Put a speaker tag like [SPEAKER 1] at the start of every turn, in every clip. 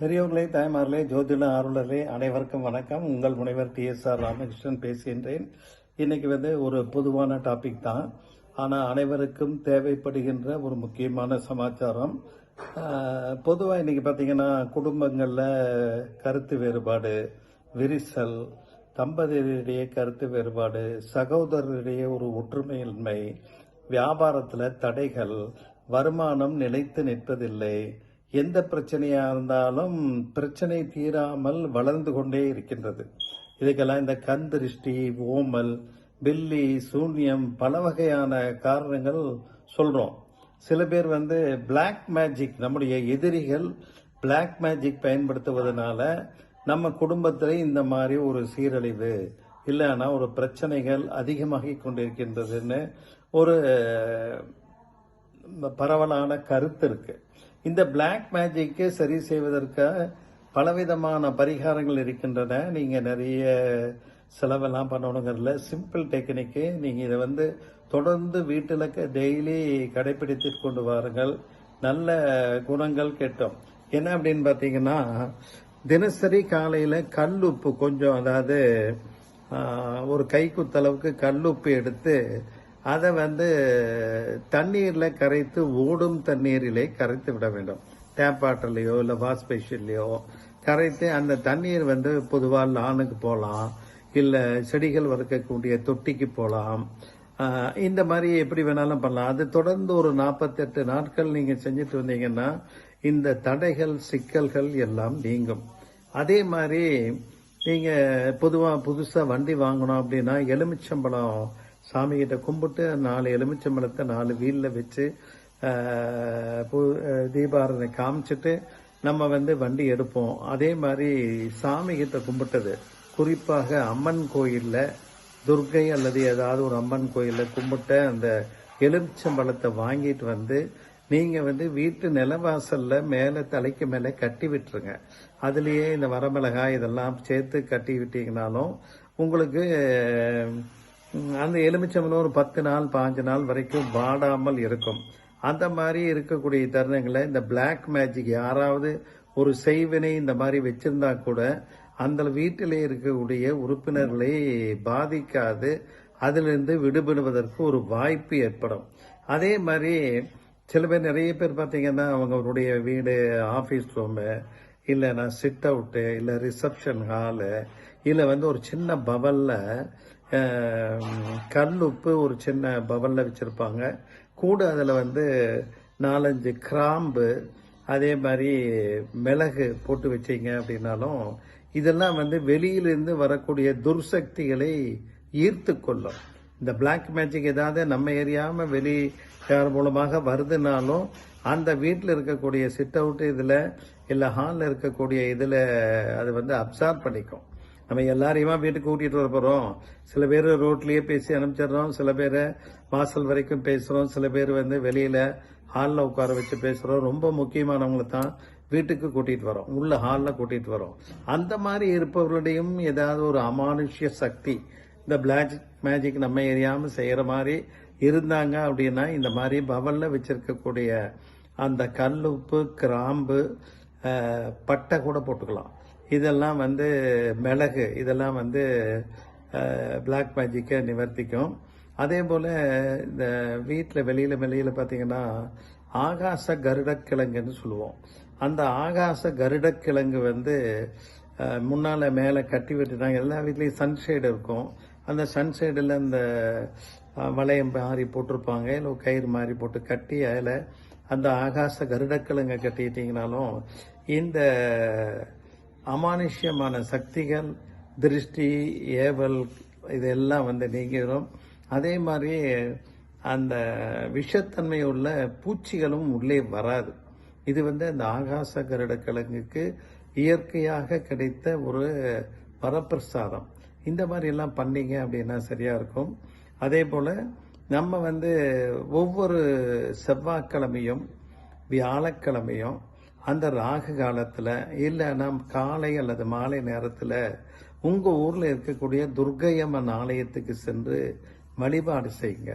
[SPEAKER 1] பெரியவர்களே தாய்மார்களே ஜோதிட ஆர்வலர்களே அனைவருக்கும் வணக்கம். உங்கள் முனைவர் டி எஸ் ஆர் ராமகிருஷ்ணன் பேசுகின்றேன். இன்னைக்கு வந்து ஒரு பொதுவான டாபிக் தான். ஆனால் அனைவருக்கும் தேவைப்படுகின்ற ஒரு முக்கியமான சமாச்சாரம். பொதுவாக இன்னைக்கு பார்த்தீங்கன்னா குடும்பங்களில் கருத்து வேறுபாடு விரிசல் தம்பதியரிடையே கருத்து வேறுபாடு சகோதரரிடையே ஒரு ஒற்றுமையின்மை வியாபாரத்தில் தடைகள் வருமானம் நிலைத்து நிற்பதில்லை எந்த பிரச்சனையா இருந்தாலும் பிரச்சனை தீராமல் வளர்ந்து கொண்டே இருக்கின்றது. இதுக்கெல்லாம் இந்த கண் திருஷ்டி ஓமல் பில்லி சூன்யம் பல வகையான காரணங்கள் சொல்றோம். சில பேர் வந்து பிளாக் மேஜிக் நம்முடைய எதிரிகள் பிளாக் மேஜிக் பயன்படுத்துவதனால நம்ம குடும்பத்தில் இந்த மாதிரி ஒரு சீரழிவு இல்லைன்னா ஒரு பிரச்சனைகள் அதிகமாகி கொண்டிருக்கின்றதுன்னு ஒரு பரவலான கருத்து இருக்குது இந்த பிளாக் மேஜிக்கை சரி செய்வதற்கு பலவிதமான பரிகாரங்கள் இருக்கின்றன. நீங்கள் நிறைய செலவெல்லாம் பண்ணணுங்கிறதுல சிம்பிள் டெக்னிக்கு நீங்கள் இதை வந்து தொடர்ந்து வீட்டில் டெய்லி கடைபிடித்து கொண்டு வாருங்கள். நல்ல குணங்கள் கெட்டோம். என்ன அப்படின்னு பார்த்தீங்கன்னா தினசரி காலையில் கல் உப்பு கொஞ்சம் அதாவது ஒரு கைக்குத்தளவுக்கு உப்பு எடுத்து அதை வந்து தண்ணீரில் கரைத்து ஓடும் தண்ணீரிலே கரைத்து விட வேண்டும். டேப் வாட்டர்லேயோ இல்லை வாஷ்பேஷன்லேயோ கரைத்து அந்த தண்ணீர் வந்து பொதுவாக லானுக்கு போகலாம் இல்லை செடிகள் வளர்க்கக்கூடிய தொட்டிக்கு போகலாம் இந்த மாதிரி எப்படி வேணாலும் பண்ணலாம். அது தொடர்ந்து ஒரு நாற்பத்தெட்டு நாட்கள் நீங்கள் செஞ்சுட்டு வந்தீங்கன்னா இந்த தடைகள் சிக்கல்கள் எல்லாம் நீங்கும். அதே மாதிரி நீங்கள் பொதுவாக புதுசாக வண்டி வாங்கணும் அப்படின்னா எலுமிச்சம்பழம் சாமிகிட்ட கும்பிட்டு நாலு எலுமிச்சம்பழத்தை நாலு வீல்ல வச்சு தீபாரதனை காமிச்சிட்டு நம்ம வந்து வண்டி எடுப்போம். அதே மாதிரி சாமிகிட்ட கும்பிட்டது. குறிப்பாக அம்மன் கோயிலில் துர்கை அல்லது ஏதாவது ஒரு அம்மன் கோயிலில் கும்பிட்ட அந்த எலுமிச்சம்பழத்தை வாங்கிட்டு வந்து நீங்கள் வந்து வீட்டு நிலவாசலில் மேலே தலைக்கு மேலே கட்டி விட்டுருங்க. அதுலேயே இந்த வரமிளகாய் இதெல்லாம் சேர்த்து கட்டி விட்டீங்கனாலும் உங்களுக்கு அந்த எலுமிச்சம்பழம் ஒரு பத்து நாள் பாஞ்சு நாள் வரைக்கும் வாடாமல் இருக்கும். அந்த மாதிரி இருக்கக்கூடிய தருணங்களை இந்த பிளாக் மேஜிக் யாராவது ஒரு செய்வினை இந்த மாதிரி வச்சிருந்தா கூட அந்த வீட்டிலே இருக்கக்கூடிய உறுப்பினர்களை பாதிக்காது. அதிலிருந்து விடுபடுவதற்கு ஒரு வாய்ப்பு ஏற்படும். அதே மாதிரி சில பேர் நிறைய பேர் பார்த்தீங்கன்னா அவங்களுடைய வீடு ஆஃபீஸ் ரூமு இல்லைன்னா சிட் அவுட்டு இல்லை ரிசப்ஷன் ஹாலு இல்லை வந்து ஒரு சின்ன பவல்ல கல் உப்பு ஒரு சின்ன பவலில் வச்சுருப்பாங்க. கூட அதில் வந்து நாலஞ்சு கிராம்பு அதே மாதிரி மிளகு போட்டு வச்சீங்க அப்படின்னாலும் இதெல்லாம் வந்து வெளியிலிருந்து வரக்கூடிய துர்சக்திகளை ஈர்த்து கொள்ளும். இந்த பிளாக் மேஜிக் ஏதாவது நம்ம ஏரியாமல் வெளி யார் மூலமாக வருதுனாலும் அந்த வீட்டில் இருக்கக்கூடிய சிட் அவுட் இதில் இல்லை ஹாலில் இருக்கக்கூடிய இதில் அது வந்து அப்சார்ப் பண்ணிக்கும். நம்ம எல்லாரையுமா வீட்டுக்கு கூட்டிகிட்டு வர போகிறோம் சில பேர் ரோட்லேயே பேசி அனுப்பிச்சிடுறோம். சில பேரை வாசல் வரைக்கும் பேசுகிறோம் சில பேர் வந்து வெளியில் ஹாலில் உட்கார வச்சு பேசுகிறோம் ரொம்ப முக்கியமானவங்களை தான் வீட்டுக்கு கூட்டிகிட்டு வரோம். உள்ள ஹாலில் கூட்டிகிட்டு வரோம். அந்த மாதிரி இருப்பவர்களுடையும் ஏதாவது ஒரு அமானுஷ்ய சக்தி இந்த பிளாக் மேஜிக் நம்ம எரியாமல் செய்கிற மாதிரி இருந்தாங்க அப்படின்னா இந்த மாதிரி பவலில் வச்சுருக்கக்கூடிய அந்த கல்லுப்பு கிராம்பு பட்டை கூட போட்டுக்கலாம். இதெல்லாம் வந்து மிளகு இதெல்லாம் வந்து பிளாக் மேஜிக்கை நிவர்த்திக்கும். அதே போல் இந்த வீட்டில் வெளியில் வெளியில் பார்த்தீங்கன்னா ஆகாச கருடக்கிழங்குன்னு சொல்லுவோம். அந்த ஆகாச கருடக்கிழங்கு வந்து முன்னால் மேலே கட்டி விட்டுட்டாங்க. எல்லா வீட்லேயும் சன்ஷேடு இருக்கும். அந்த சன்ஷேடில் அந்த வளையம் மாதிரி போட்டிருப்பாங்க. இல்லை கயிறு மாதிரி போட்டு கட்டி அதில் அந்த ஆகாச கருடக்கிழங்கை கட்டிட்டீங்கனாலும் இந்த அமானுஷ்யமான சக்திகள் திருஷ்டி ஏவல் இதெல்லாம் வந்து நீங்கிடும் அதே மாதிரி அந்த விஷத்தன்மை உள்ள பூச்சிகளும் உள்ளே வராது. இது வந்து அந்த ஆகாச கருடக்கிழங்குக்கு இயற்கையாக கிடைத்த ஒரு வரப்பிரசாதம் இந்த மாதிரி எல்லாம் பண்ணீங்க அப்படின்னா சரியாக இருக்கும். அதே போல் நம்ம வந்து ஒவ்வொரு செவ்வாய்க்கிழமையும் வியாழக்கிழமையும் அந்த ராகு காலத்தில் இல்லைன்னா காலை அல்லது மாலை நேரத்தில் உங்கள் ஊரில் இருக்கக்கூடிய துர்க்கையம்மன் ஆலயத்துக்கு சென்று வழிபாடு செய்யுங்க.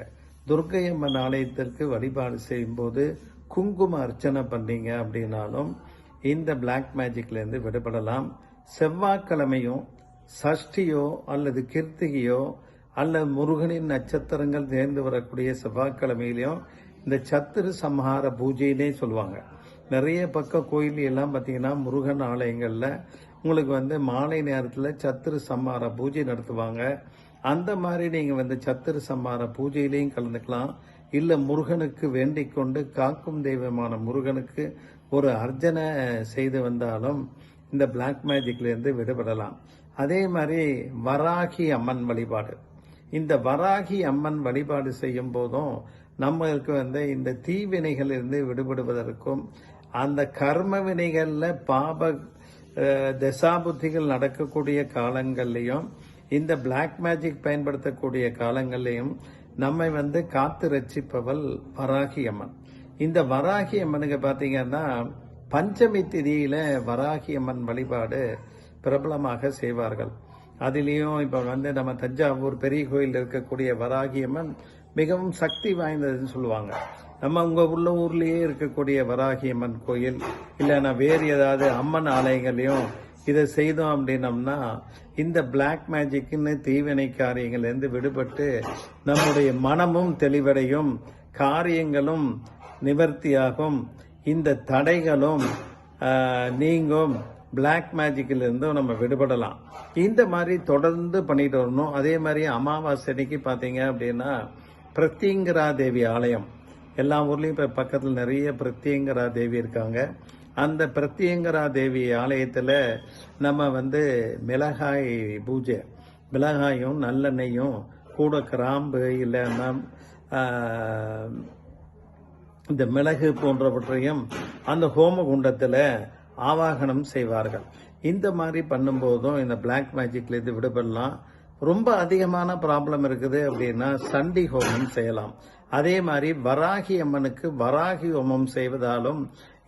[SPEAKER 1] துர்க்கையம்மன் ஆலயத்திற்கு வழிபாடு செய்யும்போது குங்கும அர்ச்சனை பண்ணீங்க அப்படின்னாலும் இந்த பிளாக் மேஜிக்லேருந்து விடுபடலாம். செவ்வாய்க்கிழமையும் சஷ்டியோ அல்லது கிருத்திகையோ அல்லது முருகனின் நட்சத்திரங்கள் தேர்ந்து வரக்கூடிய செவ்வாய்க்கிழமையிலையும் இந்த சத்துரு சம்ஹார பூஜைன்னே சொல்லுவாங்க. நிறைய பக்கம் கோயில் எல்லாம் பார்த்தீங்கன்னா முருகன் ஆலயங்களில் உங்களுக்கு வந்து மாலை நேரத்தில் சத்துரு சம்மார பூஜை நடத்துவாங்க. அந்த மாதிரி நீங்கள் வந்து சத்துரு சம்மார பூஜையிலையும் கலந்துக்கலாம். இல்லை முருகனுக்கு வேண்டிக் கொண்டு காக்கும் தெய்வமான முருகனுக்கு ஒரு அர்ச்சனை செய்து வந்தாலும் இந்த பிளாக் மேஜிக்லேருந்து விடுபடலாம். அதே மாதிரி வராகி அம்மன் வழிபாடு. இந்த வராகி அம்மன் வழிபாடு செய்யும் போதும் நம்மளுக்கு வந்து இந்த தீவினைகளிலிருந்து விடுபடுவதற்கும் அந்த கர்ம வினைகளில் பாப தசாபுத்திகள் நடக்கக்கூடிய காலங்கள்லையும் இந்த பிளாக் மேஜிக் பயன்படுத்தக்கூடிய காலங்கள்லையும் நம்மை வந்து காத்து ரட்சிப்பவள் வராகி அம்மன். இந்த வராகி அம்மனுக்கு பார்த்தீங்கன்னா பஞ்சமி திதியில வராகி அம்மன் வழிபாடு பிரபலமாக செய்வார்கள். அதுலேயும் இப்போ வந்து நம்ம தஞ்சாவூர் பெரிய கோயில் இருக்கக்கூடிய வராகி அம்மன் மிகவும் சக்தி வாய்ந்ததுன்னு சொல்லுவாங்க. நம்ம உங்கள் உள்ள ஊர்லேயே இருக்கக்கூடிய வராகி அம்மன் கோயில் இல்லைன்னா வேறு ஏதாவது அம்மன் ஆலயங்களையும் இதை செய்தோம் அப்படின்னம்னா இந்த பிளாக் மேஜிக்குன்னு தீவினை காரியங்கள்லேருந்து விடுபட்டு நம்முடைய மனமும் தெளிவடையும் காரியங்களும் நிவர்த்தியாகும் இந்த தடைகளும் நீங்கும் பிளாக் மேஜிக்கிலிருந்தும் நம்ம விடுபடலாம். இந்த மாதிரி தொடர்ந்து பண்ணிட்டு வரணும். அதே மாதிரி அமாவாசை அன்னைக்கு பார்த்தீங்க அப்படின்னா பிரத்யங்கரா தேவி ஆலயம். எல்லா ஊர்லேயும் இப்போ பக்கத்தில் நிறைய பிரத்யங்கரா தேவி இருக்காங்க. அந்த பிரத்யங்கரா தேவி ஆலயத்தில் நம்ம வந்து மிளகாய் பூஜை. மிளகாயும் நல்லெண்ணெயும் கூட கிராம்பு இல்லைன்னா இந்த மிளகு போன்றவற்றையும் அந்த ஹோம குண்டத்தில் ஆவாகனம் செய்வார்கள். இந்த மாதிரி பண்ணும்போதும் இந்த பிளாக் மேஜிக்லேருந்து விடுபடலாம். ரொம்ப அதிகமான ப்ராப்ளம் இருக்குது அப்படின்னா சண்டி ஹோமம் செய்யலாம். அதே மாதிரி வராகி அம்மனுக்கு வராகி ஹோமம் செய்வதாலும்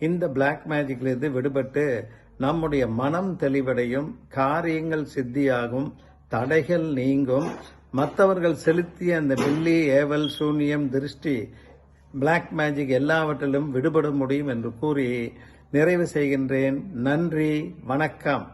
[SPEAKER 1] இந்த பிளாக் மேஜிக்ல இருந்து விடுபட்டு நம்முடைய மனம் தெளிவடையும் காரியங்கள் சித்தியாகும் தடைகள் நீங்கும். மற்றவர்கள் செலுத்திய அந்த வெள்ளி ஏவல் சூன்யம் திருஷ்டி பிளாக் மேஜிக் எல்லாவற்றிலும் விடுபட முடியும் என்று கூறி நிறைவு செய்கின்றேன். நன்றி வணக்கம்.